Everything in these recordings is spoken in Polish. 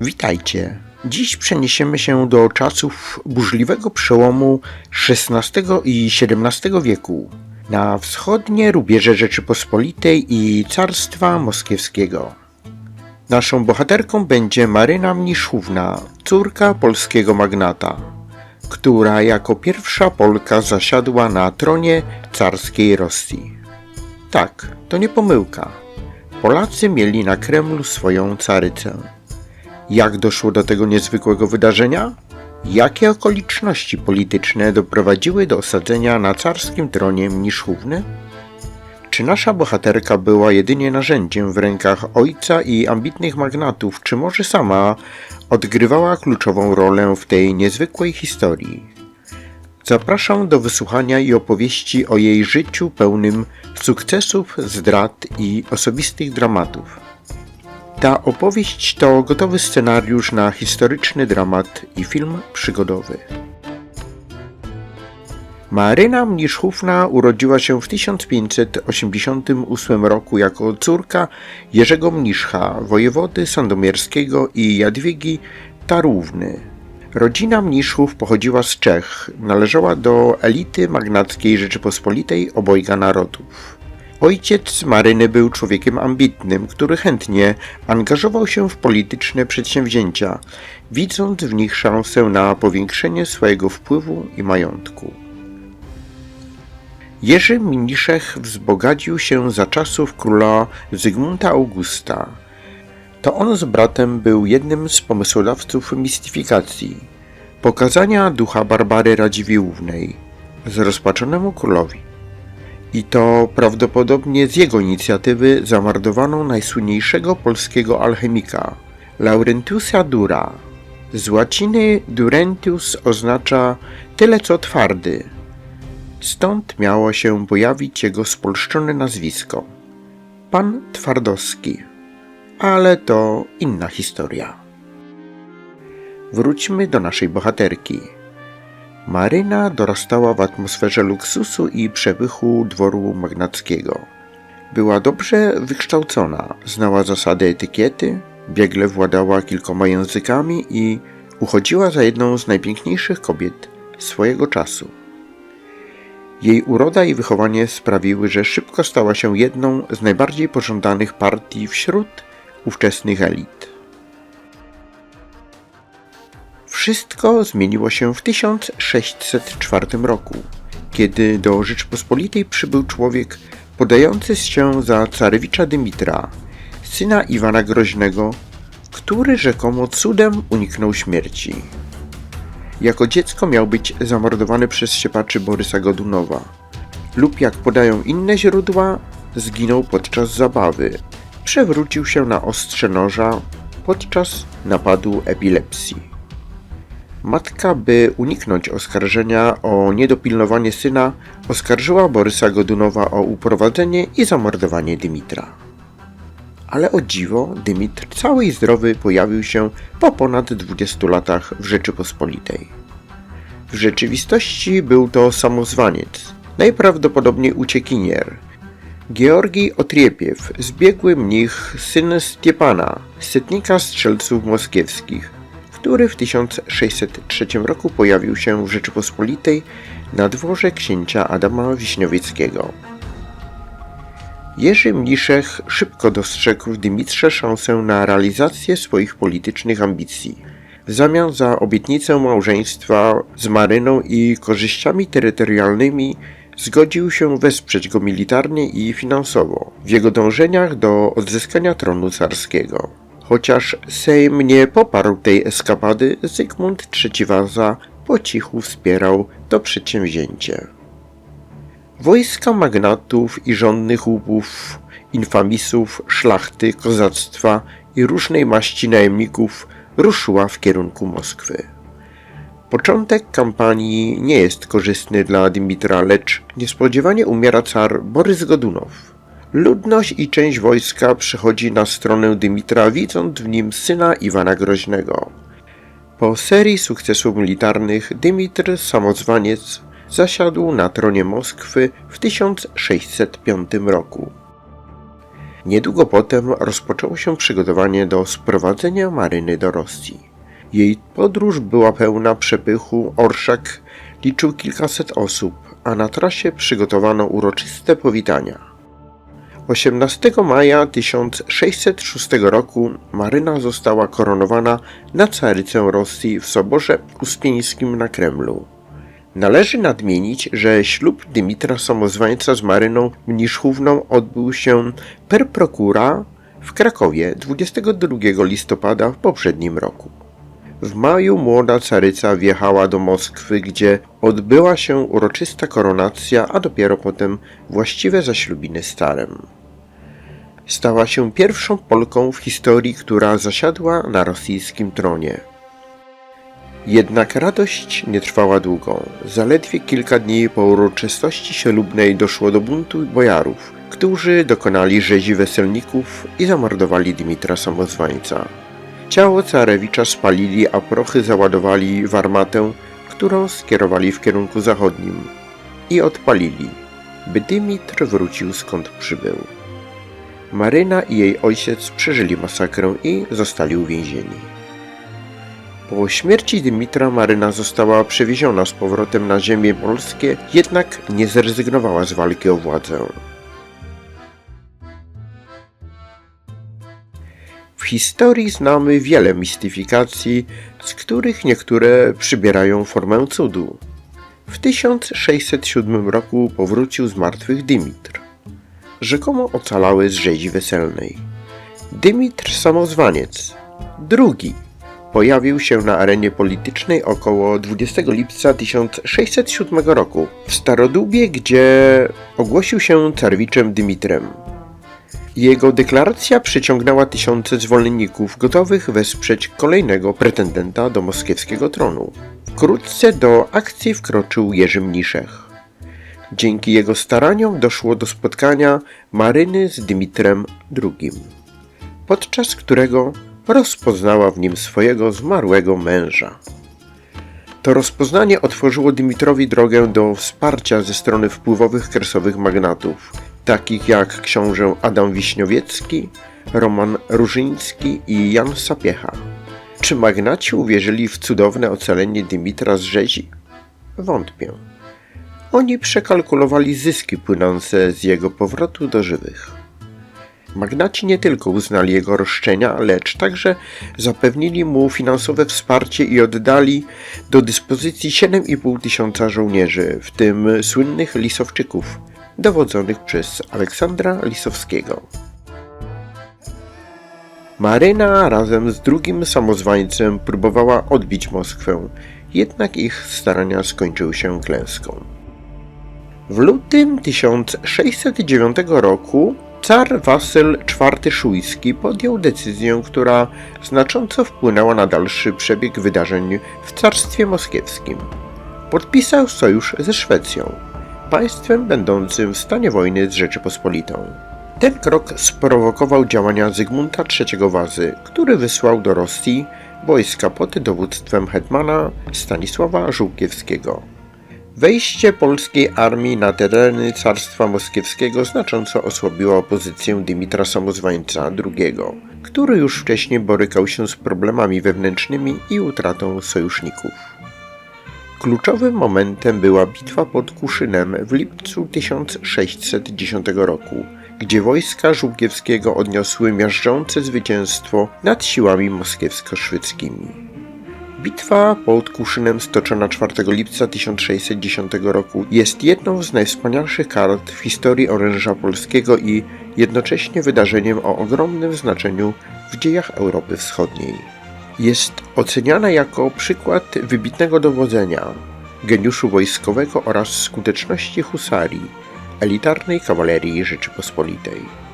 Witajcie. Dziś przeniesiemy się do czasów burzliwego przełomu XVI i XVII wieku na wschodnie rubieże Rzeczypospolitej i Carstwa Moskiewskiego. Naszą bohaterką będzie Maryna Mniszówna, córka polskiego magnata, która jako pierwsza Polka zasiadła na tronie carskiej Rosji. Tak, to nie pomyłka. Polacy mieli na Kremlu swoją carycę. Jak doszło do tego niezwykłego wydarzenia? Jakie okoliczności polityczne doprowadziły do osadzenia na carskim tronie Mniszówny? Czy nasza bohaterka była jedynie narzędziem w rękach ojca i ambitnych magnatów, czy może sama odgrywała kluczową rolę w tej niezwykłej historii? Zapraszam do wysłuchania i opowieści o jej życiu pełnym sukcesów, zdrad i osobistych dramatów. Ta opowieść to gotowy scenariusz na historyczny dramat i film przygodowy. Maryna Mniszchówna urodziła się w 1588 roku jako córka Jerzego Mniszcha, wojewody sandomierskiego i Jadwigi Tarówny. Rodzina Mniszchów pochodziła z Czech, należała do elity magnackiej Rzeczypospolitej obojga narodów. Ojciec Maryny był człowiekiem ambitnym, który chętnie angażował się w polityczne przedsięwzięcia, widząc w nich szansę na powiększenie swojego wpływu i majątku. Jerzy Mniszech wzbogacił się za czasów króla Zygmunta Augusta. To on z bratem był jednym z pomysłodawców mistyfikacji, pokazania ducha Barbary Radziwiłłównej zrozpaczonemu królowi. I to prawdopodobnie z jego inicjatywy zamordowano najsłynniejszego polskiego alchemika, Laurentiusa Dura. Z łaciny Durentius oznacza tyle co twardy. Stąd miało się pojawić jego spolszczone nazwisko. Pan Twardowski. Ale to inna historia. Wróćmy do naszej bohaterki. Maryna dorastała w atmosferze luksusu i przepychu dworu magnackiego. Była dobrze wykształcona, znała zasady etykiety, biegle władała kilkoma językami i uchodziła za jedną z najpiękniejszych kobiet swojego czasu. Jej uroda i wychowanie sprawiły, że szybko stała się jedną z najbardziej pożądanych partii wśród ówczesnych elit. Wszystko zmieniło się w 1604 roku, kiedy do Rzeczypospolitej przybył człowiek podający się za carewicza Dymitra, syna Iwana Groźnego, który rzekomo cudem uniknął śmierci. Jako dziecko miał być zamordowany przez siepaczy Borysa Godunowa, lub jak podają inne źródła, zginął podczas zabawy. Przewrócił się na ostrze noża podczas napadu epilepsji. Matka, by uniknąć oskarżenia o niedopilnowanie syna, oskarżyła Borysa Godunowa o uprowadzenie i zamordowanie Dymitra. Ale o dziwo, Dymitr cały i zdrowy pojawił się po ponad 20 latach w Rzeczypospolitej. W rzeczywistości był to samozwaniec, najprawdopodobniej uciekinier. Georgij Otriepiew, zbiegły mnich, syn Stiepana, setnika strzelców moskiewskich, który w 1603 roku pojawił się w Rzeczypospolitej na dworze księcia Adama Wiśniowieckiego. Jerzy Mniszech szybko dostrzegł w Dymitrze szansę na realizację swoich politycznych ambicji. W zamian za obietnicę małżeństwa z Maryną i korzyściami terytorialnymi zgodził się wesprzeć go militarnie i finansowo w jego dążeniach do odzyskania tronu carskiego. Chociaż Sejm nie poparł tej eskapady, Zygmunt III Waza po cichu wspierał to przedsięwzięcie. Wojska magnatów i żonnych łupów, infamisów, szlachty, kozactwa i różnej maści najemników ruszyła w kierunku Moskwy. Początek kampanii nie jest korzystny dla Dymitra, lecz niespodziewanie umiera car Borys Godunow. Ludność i część wojska przechodzi na stronę Dymitra, widząc w nim syna Iwana Groźnego. Po serii sukcesów militarnych Dymitr Samozwaniec zasiadł na tronie Moskwy w 1605 roku. Niedługo potem rozpoczęło się przygotowanie do sprowadzenia Maryny do Rosji. Jej podróż była pełna przepychu, orszak liczył kilkaset osób, a na trasie przygotowano uroczyste powitania. 18 maja 1606 roku Maryna została koronowana na carycę Rosji w Soborze Uspieńskim na Kremlu. Należy nadmienić, że ślub Dymitra Samozwańca z Maryną Mniszchówną odbył się per procura w Krakowie 22 listopada w poprzednim roku. W maju młoda caryca wjechała do Moskwy, gdzie odbyła się uroczysta koronacja, a dopiero potem właściwe zaślubiny z carem. Stała się pierwszą Polką w historii, która zasiadła na rosyjskim tronie. Jednak radość nie trwała długo. Zaledwie kilka dni po uroczystości ślubnej doszło do buntu bojarów, którzy dokonali rzezi weselników i zamordowali Dymitra Samozwańca. Ciało carewicza spalili, a prochy załadowali w armatę, którą skierowali w kierunku zachodnim i odpalili, by Dymitr wrócił skąd przybył. Maryna i jej ojciec przeżyli masakrę i zostali uwięzieni. Po śmierci Dymitra Maryna została przewieziona z powrotem na ziemię polskie, jednak nie zrezygnowała z walki o władzę. W historii znamy wiele mistyfikacji, z których niektóre przybierają formę cudu. W 1607 roku powrócił z martwych Dymitr. Rzekomo ocalały z rzezi weselnej. Dymitr Samozwaniec, drugi, pojawił się na arenie politycznej około 20 lipca 1607 roku w Starodubie, gdzie ogłosił się carwiczem Dymitrem. Jego deklaracja przyciągnęła tysiące zwolenników gotowych wesprzeć kolejnego pretendenta do moskiewskiego tronu. Wkrótce do akcji wkroczył Jerzy Mniszech. Dzięki jego staraniom doszło do spotkania Maryny z Dymitrem II, podczas którego rozpoznała w nim swojego zmarłego męża. To rozpoznanie otworzyło Dymitrowi drogę do wsparcia ze strony wpływowych kresowych magnatów, takich jak książę Adam Wiśniowiecki, Roman Różyński i Jan Sapiecha. Czy magnaci uwierzyli w cudowne ocalenie Dymitra z rzezi? Wątpię. Oni przekalkulowali zyski płynące z jego powrotu do żywych. Magnaci nie tylko uznali jego roszczenia, lecz także zapewnili mu finansowe wsparcie i oddali do dyspozycji 7,5 tysiąca żołnierzy, w tym słynnych Lisowczyków, dowodzonych przez Aleksandra Lisowskiego. Maryna razem z drugim samozwańcem próbowała odbić Moskwę, jednak ich starania skończyły się klęską. W lutym 1609 roku car Wasyl IV Szujski podjął decyzję, która znacząco wpłynęła na dalszy przebieg wydarzeń w Carstwie Moskiewskim. Podpisał sojusz ze Szwecją, państwem będącym w stanie wojny z Rzeczypospolitą. Ten krok sprowokował działania Zygmunta III Wazy, który wysłał do Rosji wojska pod dowództwem hetmana Stanisława Żółkiewskiego. Wejście polskiej armii na tereny Carstwa Moskiewskiego znacząco osłabiło pozycję Dymitra Samozwańca II, który już wcześniej borykał się z problemami wewnętrznymi i utratą sojuszników. Kluczowym momentem była bitwa pod Kuszynem w lipcu 1610 roku, gdzie wojska Żółkiewskiego odniosły miażdżące zwycięstwo nad siłami moskiewsko-szwedzkimi. Bitwa pod Kuszynem stoczona 4 lipca 1610 roku jest jedną z najwspanialszych kart w historii oręża polskiego i jednocześnie wydarzeniem o ogromnym znaczeniu w dziejach Europy Wschodniej. Jest oceniana jako przykład wybitnego dowodzenia, geniuszu wojskowego oraz skuteczności husarii, elitarnej kawalerii Rzeczypospolitej.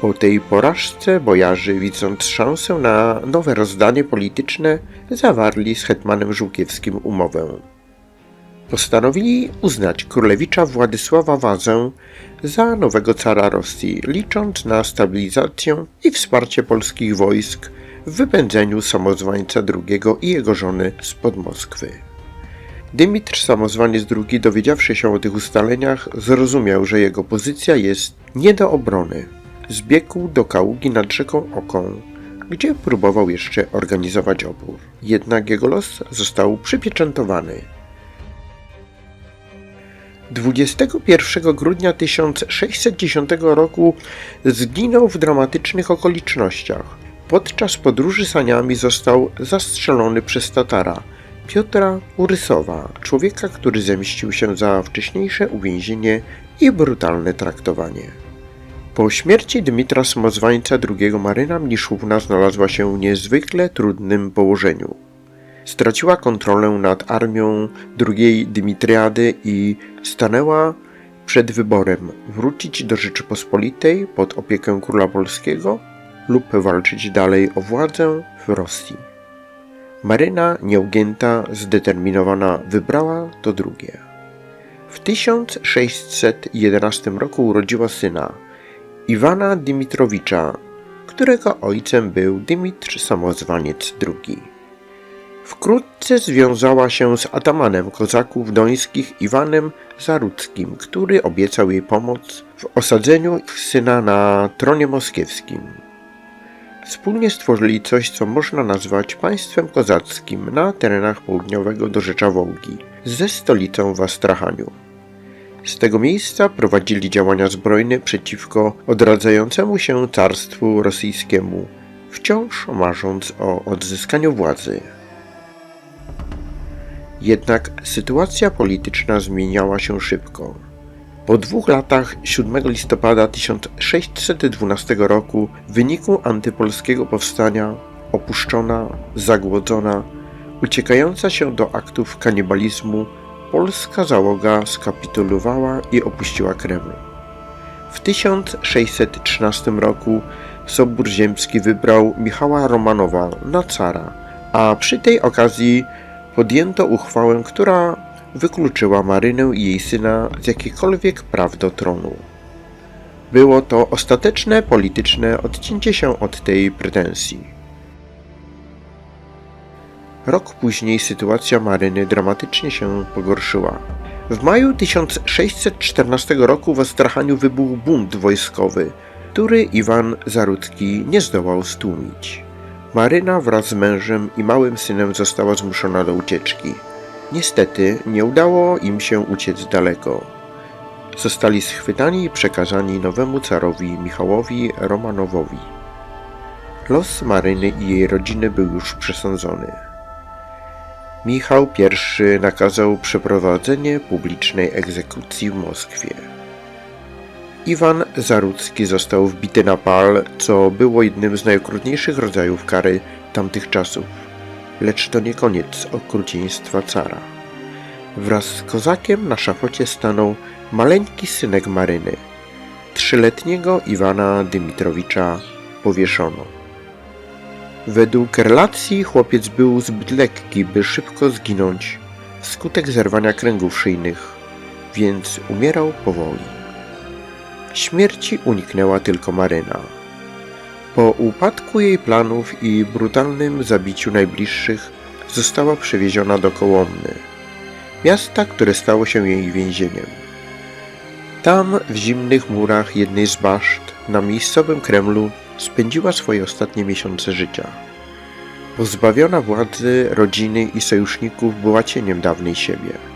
Po tej porażce bojarzy, widząc szansę na nowe rozdanie polityczne, zawarli z hetmanem Żółkiewskim umowę. Postanowili uznać królewicza Władysława Wazę za nowego cara Rosji, licząc na stabilizację i wsparcie polskich wojsk w wypędzeniu samozwańca II i jego żony spod Moskwy. Dymitr Samozwaniec II, dowiedziawszy się o tych ustaleniach, zrozumiał, że jego pozycja jest nie do obrony. Zbiegł do Kaługi nad rzeką Oką, gdzie próbował jeszcze organizować opór. Jednak jego los został przypieczętowany. 21 grudnia 1610 roku zginął w dramatycznych okolicznościach. Podczas podróży saniami został zastrzelony przez Tatara Piotra Urysowa, człowieka, który zemścił się za wcześniejsze uwięzienie i brutalne traktowanie. Po śmierci Dmitra Samozwańca II Maryna Mniszówna znalazła się w niezwykle trudnym położeniu. Straciła kontrolę nad armią II Dmitriady i stanęła przed wyborem wrócić do Rzeczypospolitej pod opiekę króla polskiego lub walczyć dalej o władzę w Rosji. Maryna nieugięta, zdeterminowana wybrała to drugie. W 1611 roku urodziła syna Iwana Dimitrowicza, którego ojcem był Dymitr Samozwaniec II. Wkrótce związała się z atamanem kozaków dońskich Iwanem Zarudzkim, który obiecał jej pomoc w osadzeniu ich syna na tronie moskiewskim. Wspólnie stworzyli coś, co można nazwać państwem kozackim na terenach południowego dorzecza Wołgi, ze stolicą w Astrachaniu. Z tego miejsca prowadzili działania zbrojne przeciwko odradzającemu się carstwu rosyjskiemu, wciąż marząc o odzyskaniu władzy. Jednak sytuacja polityczna zmieniała się szybko. Po dwóch latach 7 listopada 1612 roku w wyniku antypolskiego powstania opuszczona, zagłodzona, uciekająca się do aktów kanibalizmu, polska załoga skapitulowała i opuściła Kreml. W 1613 roku Sobór Ziemski wybrał Michała Romanowa na cara, a przy tej okazji podjęto uchwałę, która wykluczyła Marynę i jej syna z jakichkolwiek praw do tronu. Było to ostateczne polityczne odcięcie się od tej pretensji. Rok później sytuacja Maryny dramatycznie się pogorszyła. W maju 1614 roku w Astrachaniu wybuchł bunt wojskowy, który Iwan Zarudzki nie zdołał stłumić. Maryna wraz z mężem i małym synem została zmuszona do ucieczki. Niestety nie udało im się uciec daleko. Zostali schwytani i przekazani nowemu carowi Michałowi Romanowowi. Los Maryny i jej rodziny był już przesądzony. Michał I nakazał przeprowadzenie publicznej egzekucji w Moskwie. Iwan Zarudzki został wbity na pal, co było jednym z najokrutniejszych rodzajów kary tamtych czasów. Lecz to nie koniec okrucieństwa cara. Wraz z kozakiem na szafocie stanął maleńki synek Maryny. Trzyletniego Iwana Dymitrowicza powieszono. Według relacji chłopiec był zbyt lekki, by szybko zginąć wskutek zerwania kręgów szyjnych, więc umierał powoli. Śmierci uniknęła tylko Maryna. Po upadku jej planów i brutalnym zabiciu najbliższych została przewieziona do Kołomny, miasta, które stało się jej więzieniem. Tam, w zimnych murach jednej z baszt, na miejscowym Kremlu, spędziła swoje ostatnie miesiące życia. Pozbawiona władzy, rodziny i sojuszników była cieniem dawnej siebie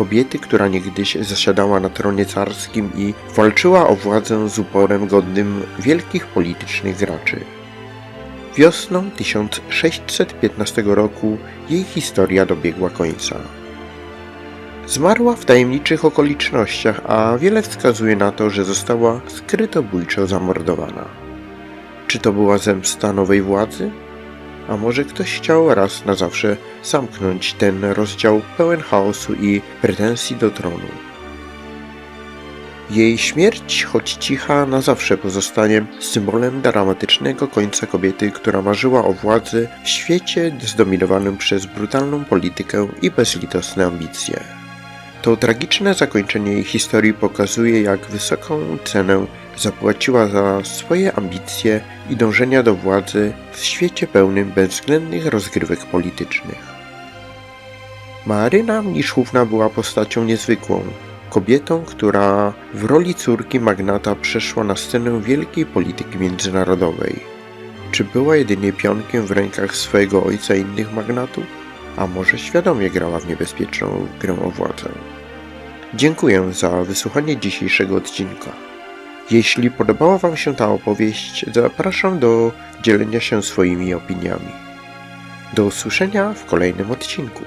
kobiety, która niegdyś zasiadała na tronie carskim i walczyła o władzę z uporem godnym wielkich politycznych graczy. Wiosną 1615 roku jej historia dobiegła końca. Zmarła w tajemniczych okolicznościach, a wiele wskazuje na to, że została skrytobójczo zamordowana. Czy to była zemsta nowej władzy? A może ktoś chciał raz na zawsze zamknąć ten rozdział pełen chaosu i pretensji do tronu. Jej śmierć, choć cicha, na zawsze pozostanie symbolem dramatycznego końca kobiety, która marzyła o władzy w świecie zdominowanym przez brutalną politykę i bezlitosne ambicje. To tragiczne zakończenie jej historii pokazuje, jak wysoką cenę zapłaciła za swoje ambicje i dążenia do władzy w świecie pełnym bezwzględnych rozgrywek politycznych. Maryna Mniszówna była postacią niezwykłą, kobietą, która w roli córki magnata przeszła na scenę wielkiej polityki międzynarodowej. Czy była jedynie pionkiem w rękach swojego ojca i innych magnatów? A może świadomie grała w niebezpieczną grę o władzę? Dziękuję za wysłuchanie dzisiejszego odcinka. Jeśli podobała Wam się ta opowieść, zapraszam do dzielenia się swoimi opiniami. Do usłyszenia w kolejnym odcinku.